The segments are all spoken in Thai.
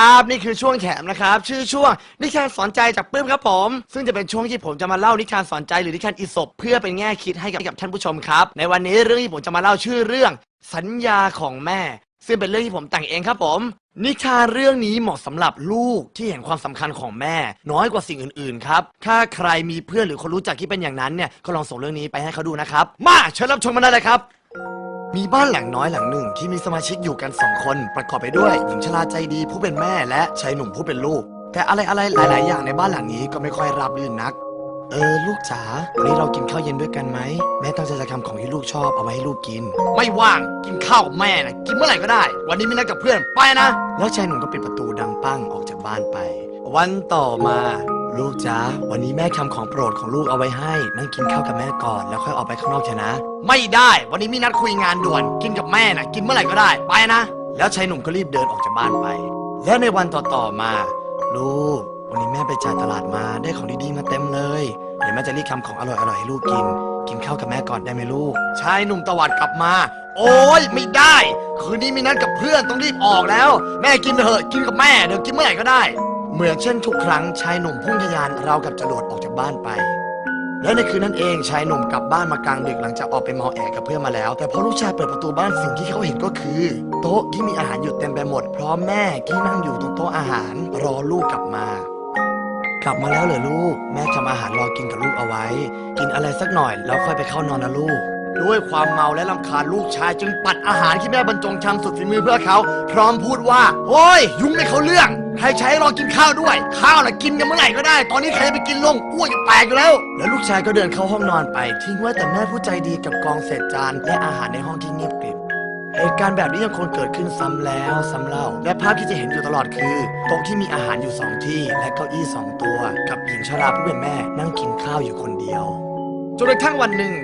ครับนี่คือช่วงแถมนะครับ ชื่อช่วงนิทานสอนใจจากปื้มครับผม ซึ่งจะเป็นช่วงที่ผมจะมาเล่านิทานสอนใจหรือนิทานอิศบเพื่อเป็นแง่คิดให้กับกับท่านผู้ชมครับ ในวันนี้เรื่องที่ผมจะมาเล่าชื่อเรื่อง สัญญาของแม่ ซึ่งเป็นเรื่องที่ผมแต่งเองครับผม นิทานเรื่องนี้เหมาะสำหรับลูกที่เห็นความสำคัญของแม่ น้อยกว่าสิ่งอื่นๆครับถ้าใครมีเพื่อนหรือคนรู้จักที่เป็นอย่างนั้นเนี่ยก็ลองส่งเรื่องนี้ไปให้เขาดูนะครับมาเชิญรับชมมันได้เลยครับ มีบ้านหลังน้อยหลังหนึ่งที่มีสมาชิกอยู่กันสองคน ประกอบไปด้วยหญิงชราใจดีผู้เป็นแม่และชายหนุ่มผู้เป็นลูก แต่อะไรอะไรหลาย ๆ อย่างในบ้านหลังนี้ก็ไม่ค่อยราบรื่นนัก เออ ลูกจ๋าวันนี้เรากินข้าวเย็นด้วยกันไหมแม่ตั้งใจจะทำของที่ลูกชอบเอาไว้ให้ลูกกิน ไม่ว่างกินข้าวกับแม่นะกินเมื่อไหร่ก็ได้ วันนี้มีนัดกับเพื่อนไปนะ แล้วชายหนุ่มก็ปิดประตูดังปั้งออกจากบ้านไป วันต่อมา ลูกจ๋าวันนี้แม่ทำของโปรดของลูกเอาไว้ให้ นั่งกินข้าวกับแม่ก่อนแล้วค่อยออกไปข้างนอกเถอะนะ ไม่ได้ วันนี้มีนัดคุยงานด่วน กินกับแม่นะกินเมื่อไหร่ก็ได้ ไปนะ แล้วชายหนุ่มก็รีบเดินออกจากบ้านไป แล้วในวันต่อๆมา ลูก วันนี้แม่ไปจ่ายตลาดมาได้ของดีๆมาเต็มเลย เดี๋ยวแม่จะรีบทำของอร่อยๆให้ลูกกิน กินข้าวกับแม่ก่อนได้ไหมลูก ชายหนุ่มตวัดกลับมา โอ้ยไม่ได้ คืนนี้มีนัดกับเพื่อนต้องรีบออกแล้ว แม่กินเถอะกินกับแม่เดี๋ยวกินเมื่อไหร่ก็ได้ เหมือนเช่นทุกครั้งชายหนุ่มพุ่งทะยานเรากับจะโดออกจากบ้านไป และในคืนนั้นเองชายหนุ่มกลับบ้านมากลางดึกหลังจากออกไปเมาแอกับเพื่อนมาแล้ว แต่พอลูกชายเปิดประตูบ้านสิ่งที่เขาเห็นก็คือ โต๊ะที่มีอาหารอยู่เต็มไปหมด พร้อมแม่ที่นั่งอยู่ตรงโต๊ะอาหาร รอลูกกลับมา กลับมาแล้วเหรอลูก แม่ทำอาหารรอกินกับลูกเอาไว้ กินอะไรสักหน่อยแล้วค่อยไปเข้านอนนะลูก ด้วยความเมาและลำคาญลูกชายจึงปัดอาหารที่แม่บรรจงทำสุดฝีมือเพื่อเขา พร้อมพูดว่าโอ้ย ยุ่งไม่เขาเรื่อง ใครใช้รอกินข้าวด้วย ข้าวน่ะกินกันเมื่อไหร่ก็ได้ ตอนนี้ใครจะไปกินลงอ้วนจะแตกอยู่แล้ว แล้วลูกชายก็เดินเข้าห้องนอนไป ทิ้งไว้แต่แม่ผู้ใจดีกับกองเศษจานและอาหารในห้องที่เงียบกริบเหตุการณ์แบบนี้ยังคงเกิดขึ้นซ้ำแล้วซ้ำเล่า และภาพที่จะเห็นอยู่ตลอดคือโต๊ะที่มีอาหารอยู่สองที่ และเก้าอี้สองตัว กับหญิงชราผู้เป็นแม่นั่งกินข้าวอยู่คนเดียว จนกระทั่งวันหนึ่ง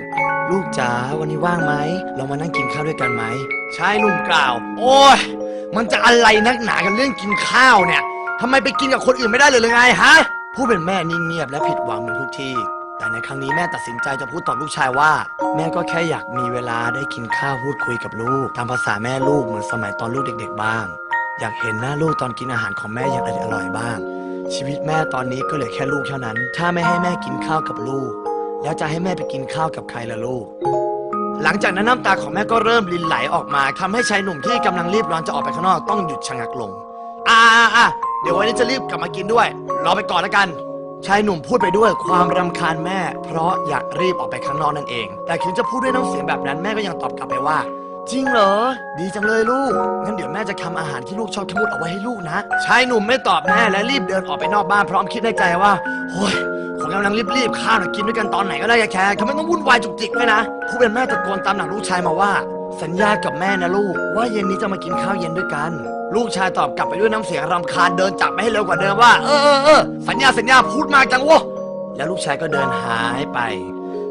ลูกจ๋าวันนี้ว่างไหม เรามานั่งกินข้าวด้วยกันไหมชายหนุ่มกล่าว โอ้ยมันจะอะไรนักหนากันเรื่องกินข้าวเนี่ยทำไมไปกินกับคนอื่นไม่ได้เลยหรือไงฮะผู้เป็นแม่นิ่งเงียบและผิดหวังเหมือนทุกทีแต่ในครั้งนี้แม่ตัดสินใจจะพูดตอบลูกชายว่า แม่ก็แค่อยากมีเวลาได้กินข้าวพูดคุยกับลูก ตามภาษาแม่ลูกเหมือนสมัยตอนลูกเด็ก ๆ บ้าง อยากเห็นหน้าลูกตอนกินอาหารของแม่อย่างอร่อยๆบ้าง ชีวิตแม่ตอนนี้ก็เหลือแค่ลูกเท่านั้น ถ้าไม่ให้แม่กินข้าวกับลูก แล้วจะให้แม่ไปกินข้าวกับใครล่ะลูก หลังจากนั้นน้ำตาของแม่ก็เริ่มรินไหลออกมาทำให้ชายหนุ่มที่กำลังรีบร้อนจะออกไปข้างนอกต้องหยุดชะงักลงอ่าอ่าอ่าเดี๋ยววันนี้จะรีบกลับมากินด้วย รอไปก่อนแล้วกัน ชายหนุ่มพูดไปด้วยความรำคาญแม่ เพราะอยากรีบออกไปข้างนอกนั่นเอง แต่ถึงจะพูดด้วยน้ำเสียงแบบนั้นแม่ก็ยังตอบกลับไปว่า จริงเหรอ ดีจังเลยลูก งั้นเดี๋ยวแม่จะทำอาหารที่ลูกชอบขมุดเอาไว้ให้ลูกนะ ชายหนุ่มไม่ตอบแม่และรีบเดินออกไปนอกบ้านพร้อมคิดในใจว่าโอ้ย กำลังรีบๆข้าวน่ะกินด้วยกันตอนไหนก็ได้แค่ทำไมต้องวุ่นวายจุกจิกด้วยนะผู้เป็นแม่ตะโกนตามหลังลูกชายมาว่า สัญญากับแม่นะลูก ว่าเย็นนี้จะมากินข้าวเย็นด้วยกัน ลูกชายตอบกลับไปด้วยน้ำเสียงรำคาญเดินจับไปให้เร็วกว่าเดิมว่า เออเออเออสัญญาสัญญาพูดมากจังวะแล้วลูกชายก็เดินหายไป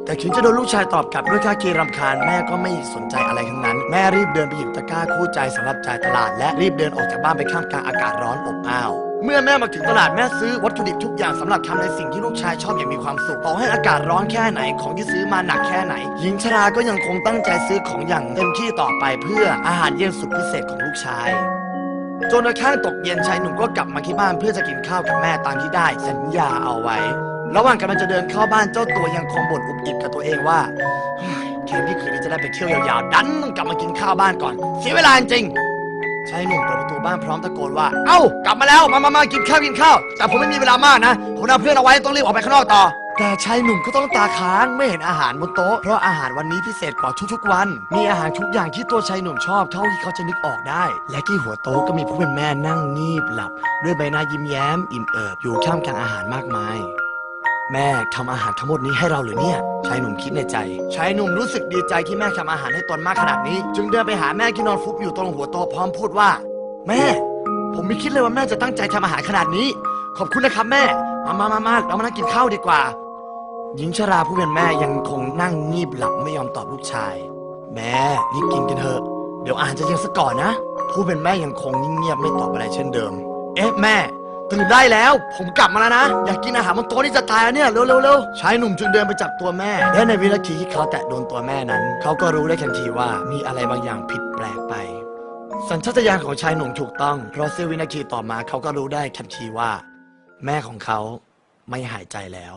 แต่ถึงจะโดนลูกชายตอบกลับด้วยท่าทีรำคาญแม่ก็ไม่สนใจอะไรทั้งนั้น แม่รีบเดินไปหยิบตะกร้าคู่ใจสำหรับจ่ายตลาด และรีบเดินออกจากบ้านไปข้ามกลางอากาศร้อนอบอ้าว เมื่อแม่มาถึงตลาดแม่ซื้อวัตถุดิบทุกอย่างสำหรับทำในสิ่งที่ลูกชายชอบอย่างมีความสุขต่อให้อากาศร้อนแค่ไหนของที่ซื้อมาหนักแค่ไหน หญิงชราก็ยังคงตั้งใจซื้อของอย่างเต็มที่ต่อไปเพื่ออาหารเย็นสุดพิเศษของลูกชาย จนกระทั่งตกเย็นชายหนุ่มก็กลับมาที่บ้านเพื่อจะกินข้าวกับแม่ตามที่ได้ สัญญาเอาไว้ ระหว่างกำลังจะเดินเข้าบ้านเจ้าตัวยังคงบ่นอุบอิบกับตัวเองว่าเฮ้ยแทนที่คืนนี้จะได้ไปเที่ยวยาวๆดันต้องกลับมากินข้าวบ้านก่อนเสียเวลาจริง ชายหนุ่มเปิดประตูบ้านพร้อมตะโกนว่า เอ้า กลับมาแล้ว มามามากินข้าวกินข้าว แต่ผมไม่มีเวลามากนะ ผมนัดเพื่อนเอาไว้ต้องรีบออกไปข้างนอกต่อ แต่ชายหนุ่มก็ต้องตาค้างไม่เห็นอาหารบนโต๊ะ เพราะอาหารวันนี้พิเศษกว่าทุกๆวัน มีอาหารทุกอย่างที่ตัวชายหนุ่มชอบเท่าที่เขาจะนึกออกได้ และที่หัวโต๊ะก็มีผู้เป็นแม่นั่งงีบหลับ ด้วยใบหน้ายิ้มแย้มอิ่มเอิบอยู่ท่ามกลางอาหารมากมาย แม่ทำอาหารทั้งหมดนี้ให้เราหรือเนี่ยชายหนุ่มคิดในใจชายหนุ่มรู้สึกดีใจที่แม่ทำอาหารให้ตนมากขนาดนี้ จึงเดินไปหาแม่ที่นอนฟุบอยู่ตรงหัวโต๊ะพร้อมพูดว่า แม่ ผมไม่คิดเลยว่าแม่จะตั้งใจทำอาหารขนาดนี้ ขอบคุณนะครับแม่ มามามามาเรามานั่งกินข้าวดีกว่า หญิงชราผู้เป็นแม่ยังคงนั่งงีบหลับไม่ยอมตอบลูกชาย แม่รีบกินกันเถอะ เดี๋ยวอาหารจะเย็นซะก่อนนะ ผู้เป็นแม่ยังคงนิ่งเงียบไม่ตอบอะไรเช่นเดิม เอ๊ะแม่ ตื่นได้แล้ว ผมกลับมาแล้วนะ อยากกินอาหารบนโต๊ะนี่จะตายแล้วเนี่ย เร็วเร็วเร็วชายหนุ่มจึงเดินไปจับตัวแม่ และในวินาทีที่เขาแตะโดนตัวแม่นั้น เขาก็รู้ได้ทันทีว่ามีอะไรบางอย่างผิดแปลกไป สัญชาตญาณของชายหนุ่มถูกต้อง เพราะเสี้ยววินาทีต่อมาเขาก็รู้ได้ทันทีว่า แม่ของเขาไม่หายใจแล้ว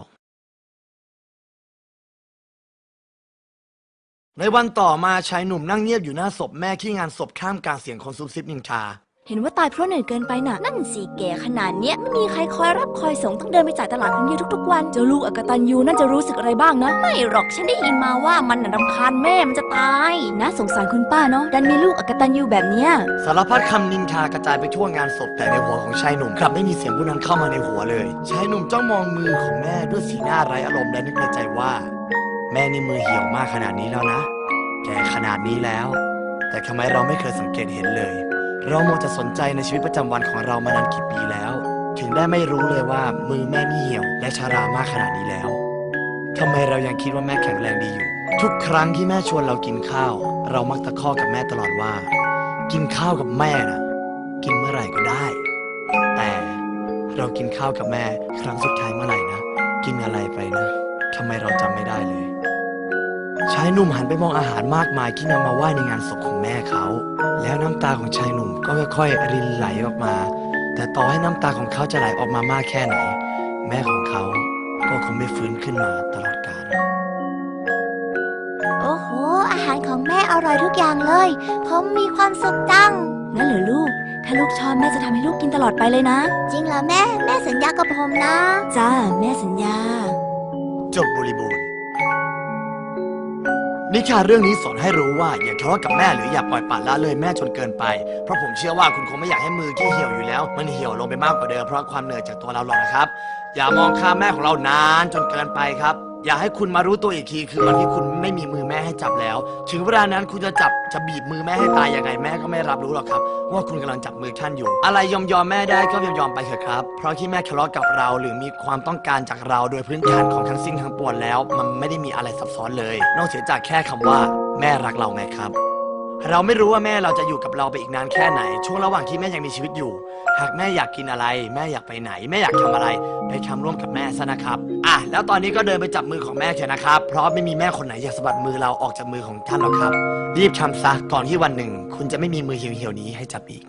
ในวันต่อมาชายหนุ่มนั่งเงียบอยู่หน้าศพแม่ที่งานศพข้ามกลางเสียงคนซุบซิบนินทา เห็นว่าตายเพราะเหนื่อยเกินไปน่ะ นั่นสิแก่ขนาดเนี้ยไม่มีใครคอยรับคอยส่งต้องเดินไปจ่ายตลาดคนเดียวทุกๆวัน เจ้าลูกอกตันยูนั่นจะรู้สึกอะไรบ้างนะ ไม่หรอกฉันได้ยินมาว่ามันน่ะรำคาญแม่มันจะตายน่าสงสารคุณป้าเนาะดันมีลูกอกตันยูแบบเนี้ยสารพัดคำนินทากระจายไปทั่วงานศพแต่ในหัวของชายหนุ่มกลับไม่มีเสียงผู้นั้นเข้ามาในหัวเลย ชายหนุ่มจ้องมองมือของแม่ด้วยสีหน้าไร้อารมณ์และนึกในใจว่า แม่นี่มือเหี่ยวมากขนาดนี้แล้วนะ แก่ขนาดนี้แล้ว แต่ทำไมเราไม่เคยสังเกตเห็นเลย เราโมวจะสนใจในชีวิตประจำวันของเรามานานกี่ปีแล้ว ถึงได้ไม่รู้เลยว่ามือแม่นี่เหี่ยวและชารามากขนาดนี้แล้วทำไมเรายังคิดว่าแม่แข็งแรงดีอยู่ ทุกครั้งที่แม่ชวนเรากินข้าว เรามักตะคอกกับแม่ตลอดว่า กินข้าวกับแม่น่ะกินเมื่อไหร่ก็ได้ แต่เรากินข้าวกับแม่ครั้งสุดท้ายเมื่อไหร่นะ กินอะไรไปนะทำไมเราจำไม่ได้เลย ชายหนุ่มหันไปมองอาหารมากมายที่นำมาไหว้ในงานศพของแม่เขา แล้วน้ำตาของชายหนุ่มก็ค่อยๆรินไหลออกมา แต่ต่อให้น้ำตาของเขาจะไหลออกมามากแค่ไหน แม่ของเขาก็คงไม่ฟื้นขึ้นมาตลอดกาลโอ้โห อาหารของแม่อร่อยทุกอย่างเลย ผมมีความสุขจังนั่นเหรอลูก ถ้าลูกชอบแม่จะทำให้ลูกกินตลอดไปเลยนะ จริงเหรอแม่ แม่สัญญากับผมนะ จ้า แม่สัญญา จบบริบูรณ์ นิทานเรื่องนี้สอนให้รู้ว่าอย่าทะเลาะกับแม่หรืออย่าปล่อยปละละเลยแม่จนเกินไป เพราะผมเชื่อว่าคุณคงไม่อยากให้มือที่เหี่ยวอยู่แล้ว มันเหี่ยวลงไปมากกว่าเดิมเพราะความเหนื่อยจากตัวเราหรอกนะครับ อย่ามองข้ามแม่ของเรานานจนเกินไปครับ อย่าให้คุณมารู้ตัวอีกทีคือวันที่คุณไม่มีมือแม่ให้จับแล้ว ถึงเวลานั้นคุณจะจับจะบีบมือแม่ให้ตายยังไงแม่ก็ไม่รับรู้หรอกครับ ว่าคุณกำลังจับมือท่านอยู่ อะไรยอมยอมแม่ได้ก็ยอมยอมไปเถอะครับ เพราะที่แม่ทะเลาะกับเรา หรือมีความต้องการจากเราโดยพื้นฐานของทั้งสิ้นทั้งปวงแล้ว มันไม่ได้มีอะไรซับซ้อนเลย นอกเสียจากแค่คำว่า แม่รักเราไงครับ เราไม่รู้ว่าแม่เราจะอยู่กับเราไปอีกนานแค่ไหน ช่วงระหว่างที่แม่ยังมีชีวิตอยู่ หากแม่อยากกินอะไร แม่อยากไปไหน แม่อยากทำอะไร ไปทำร่วมกับแม่ซะนะครับ อะ แล้วตอนนี้ก็เดินไปจับมือของแม่เถอะนะครับ เพราะไม่มีแม่คนไหนอยากสะบัดมือเราออกจากมือของท่านหรอกครับ รีบทำซะก่อนที่วันหนึ่ง คุณจะไม่มีมือเหี่ยวๆนี้ให้จับอีก